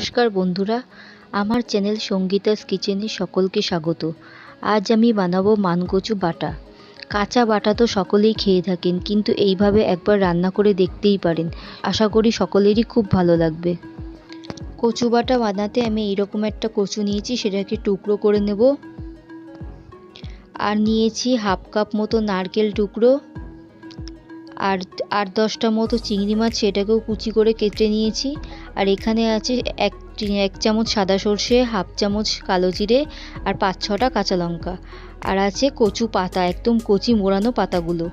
নমস্কার বন্ধুরা, আমার চ্যানেল সঙ্গীতাস কিচেনে সকলকে স্বাগত। আজ আমি বানাবো মানকচু বাটা। কাঁচা বাটা তো সকলেই খেয়ে থাকেন, কিন্তু এইভাবে একবার রান্না করে দেখতেই পারেন। আশা করি সকলেরই খুব ভালো লাগবে। কচু বাটা বানাতে আমি এইরকম একটা কচু নিয়েছি, সেটাকে টুকরো করে নেব। আর নিয়েছি হাফ কাপ মতো নারকেল টুকরো। আর দশটা মতো চিংড়ি মাছ সেটাকেও কুচি করে কেটে নিয়েছি। আর এখানে আছে এক এক চামচ সাদা সর্ষে, হাফ চামচ কালো জিরে আর পাঁচ ছটা কাঁচা লঙ্কা। আর আছে কচু পাতা, একদম কচি মোড়ানো পাতাগুলো।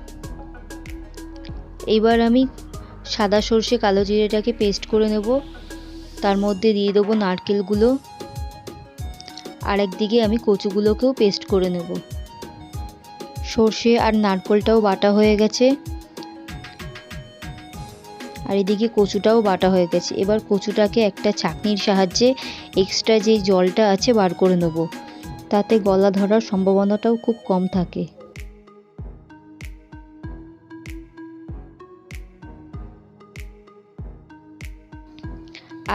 এবার আমি সাদা সর্ষে, কালো জিরেটাকে পেস্ট করে নেব। তার মধ্যে দিয়ে দেবো নারকেলগুলো। আর একদিকে আমি কচুগুলোকেও পেস্ট করে নেব। সর্ষে আর নারকেলটাও বাটা হয়ে গেছে। আর এদিকে কচুটাও বাটা হয়ে গেছে। এবার কচুটাকে একটা ছাঁকনির সাহায্যে এক্সট্রা যে জলটা আছে বার করে নেব। তাতে গলা ধরার সম্ভাবনাটাও খুব কম থাকে।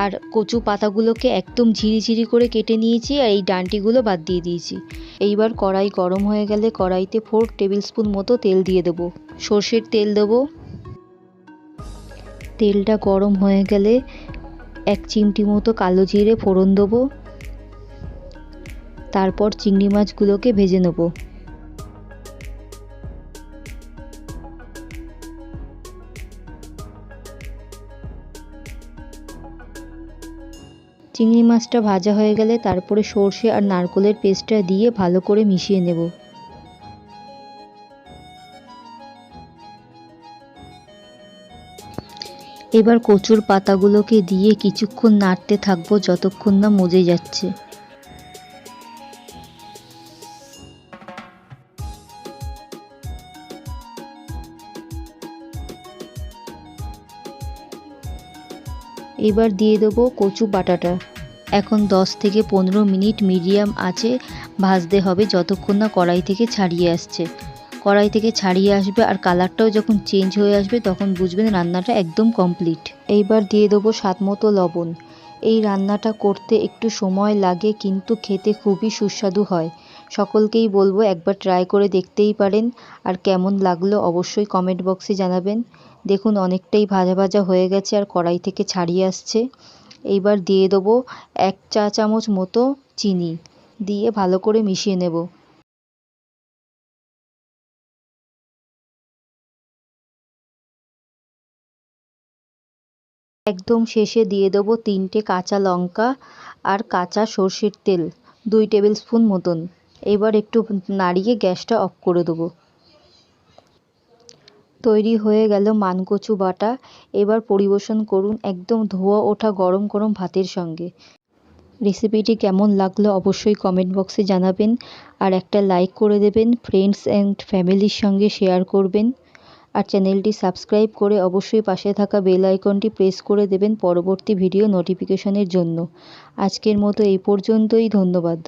আর কচু পাতাগুলোকে একদম ঝিরিঝিরি করে কেটে নিয়েছি আর এই ডান্টিগুলো বাদ দিয়ে দিয়েছি। এইবার কড়াই গরম হয়ে গেলে কড়াইতে ফোর টেবিল স্পুন মতো তেল দিয়ে দেবো। সর্ষের তেল দেবো। তেলটা গরম হয়ে গেলে এক চিমটি মতো কালো জিরে ফোড়ন দেবো। তারপর চিংড়ি মাছগুলোকে ভেজে নেব। চিংড়ি মাছটা ভাজা হয়ে গেলে তারপরে সর্ষে আর নারকোলের পেস্টটা দিয়ে ভালো করে মিশিয়ে নেব। এবার কচুর পাতাগুলোকে দিয়ে কিছুক্ষণ নাড়তে থাকব যতক্ষণ না মজে যাচ্ছে। এবার দিয়ে দেবো কচু বাটাটা। এখন দশ থেকে পনেরো মিনিট মিডিয়াম আছে, ভাজতে হবে যতক্ষণ না কড়াই থেকে ছাড়িয়ে আসছে। কড়াই থেকে ছাড়িয়ে আসবে আর কালারটাও যখন চেঞ্জ হয়ে আসবে তখন বুঝবেন রান্নাটা একদম কমপ্লিট এইবার দিয়ে দেবো স্বাদ মতো লবণ। এই রান্নাটা করতে একটু সময় লাগে কিন্তু খেতে খুবই সুস্বাদু হয়। সকলকেই বলব একবার ট্রাই করে দেখতেই পারেন আর কেমন লাগল অবশ্যই কমেন্ট বক্সে জানাবেন। দেখুন অনেকটাই ভাজা ভাজা হয়ে গেছে আর কড়াই থেকে ছাড়িয়ে আসছে। এইবার দিয়ে দেবো এক চা চামচ মতো চিনি। দিয়ে ভালো করে মিশিয়ে নেব। একদম শেষে দিয়ে দেবো তিনটে কাঁচা লঙ্কা আর কাঁচা সর্ষের তেল, দুই টেবিল স্পুন মতন। এবার একটু নাড়িয়ে গ্যাসটা অফ করে দেবো। তৈরি হয়ে গেল মানকচু বাটা। এবার পরিবেশন করুন একদম ধোয়া ওঠা গরম গরম ভাতের সঙ্গে। রেসিপিটি কেমন লাগল অবশ্যই কমেন্ট বক্সে জানাবেন। আর একটা লাইক করে দেবেন ফ্রেন্ডস অ্যান্ড ফ্যামিলির সঙ্গে শেয়ার করবেন। আর চ্যানেলটি সাবস্ক্রাইব করে অবশ্যই পাশে থাকা বেল আইকনটি প্রেস করে দেবেন পরবর্তী ভিডিও নোটিফিকেশনের জন্য। আজকের মতো এই পর্যন্তই, ধন্যবাদ।